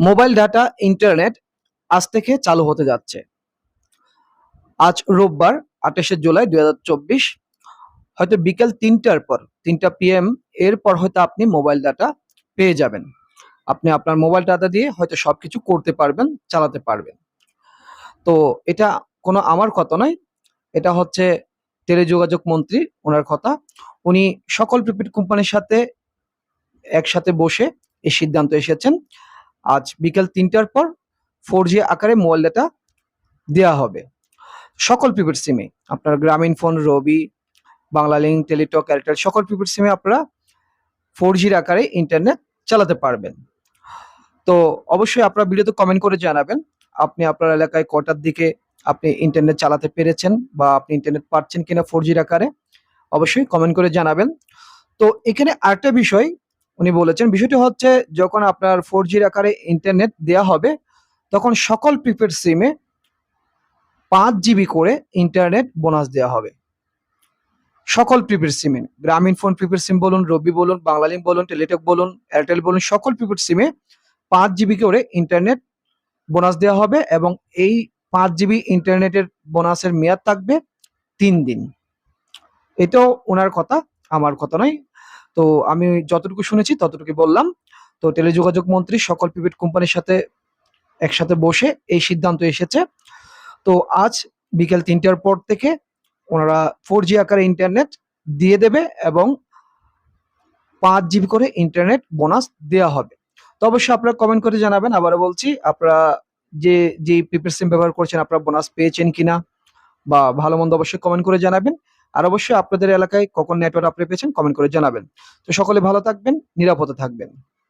Mobile data, internet আজ থেকে চালু হতে যাচ্ছে। আজ রোববার, আঠাশে জুলাই দুই হাজার চব্বিশ। হয়তো বিকেল তিনটার পর, তিনটা পিএম এরপর হয়তো আপনি মোবাইল ডাটা পেয়ে যাবেন। আপনি আপনার মোবাইল ডাটা দিয়ে হয়তো সবকিছু করতে পারবেন, চালাতে পারবেন। তো এটা কোনো আমার কথা নয়, এটা হচ্ছে টেলিযোগাযোগ মন্ত্রী ওনার কথা। উনি সকল প্রিপেড কোম্পানির সাথে একসাথে বসে এই সিদ্ধান্ত এসেছেন। আজ বিকেল তিনটার পর ফোর জি আকারে মোবাইল ডাটা দেওয়া হবে। সকল প্রিপেড সিমে আপনার গ্রামীণ ফোন রবি বাংলা লিঙ্ক টেলিটক এয়ারটেল সকল প্রিপেড সিমে আপনারা ফোর জির আকারে ইন্টারনেট চালাতে পারবেন। তো অবশ্যই আপনারা ভিডিওতে কমেন্ট করে জানাবেন, আপনি আপনার এলাকায় কটার দিকে আপনি ইন্টারনেট চালাতে পেরেছেন বা আপনি ইন্টারনেট পাচ্ছেন কিনা ফোর জির আকারে, অবশ্যই কমেন্ট করে জানাবেন। তো এখানে আরেকটা বিষয় উনি বলেছেন, বিষয়টি হচ্ছে যখন আপনার ফোর জির আকারে ইন্টারনেট দেওয়া হবে, তখন সকল প্রিপেড সিমে পাঁচ জিবি করে ইন্টারনেট বোনাস দেওয়া হবে। সকল প্রিপেড সিমে গ্রামীণ ফোন প্রিপেড সিম বলুন, রবি বলুন বাংলালিঙ্ক বলুন টেলিটক বলুন এয়ারটেল বলুন, সকল প্রিপেড সিমে পাঁচ জিবি করে ইন্টারনেট বোনাস দেওয়া হবে এবং এই পাঁচ জিবি ইন্টারনেটের বোনাসের মেয়াদ থাকবে তিন দিন। এটাও ওনার কথা, আমার কথা নয়। তো আমি যতটুকু শুনেছি ততটুকু বললাম। তো টেলিযোগাযোগ মন্ত্রী সকল প্রিপেড কোম্পানির সাথে একসাথে বসে এই সিদ্ধান্ত এসেছে। তো আজ বিকেল তিনটার পর থেকে ওনারা ফোর জি আকারে ইন্টারনেট দিয়ে দেবে এবং পাঁচ জিবি করে ইন্টারনেট বোনাস দেওয়া হবে। তো অবশ্যই আপনারা কমেন্ট করে জানাবেন। আবারও বলছি, আপনারা যে যে প্রিপেড সিম ব্যবহার করছেন, আপনারা বোনাস পেয়েছেন কিনা বা ভালো মন্দ অবশ্যই কমেন্ট করে জানাবেন। আর অবশ্যই আপনাদের এলাকায় কখন নেটওয়ার্ক আপনি পেয়েছেন কমেন্ট করে জানাবেন। তো সকলে ভালো থাকবেন, নিরাপদে থাকবেন।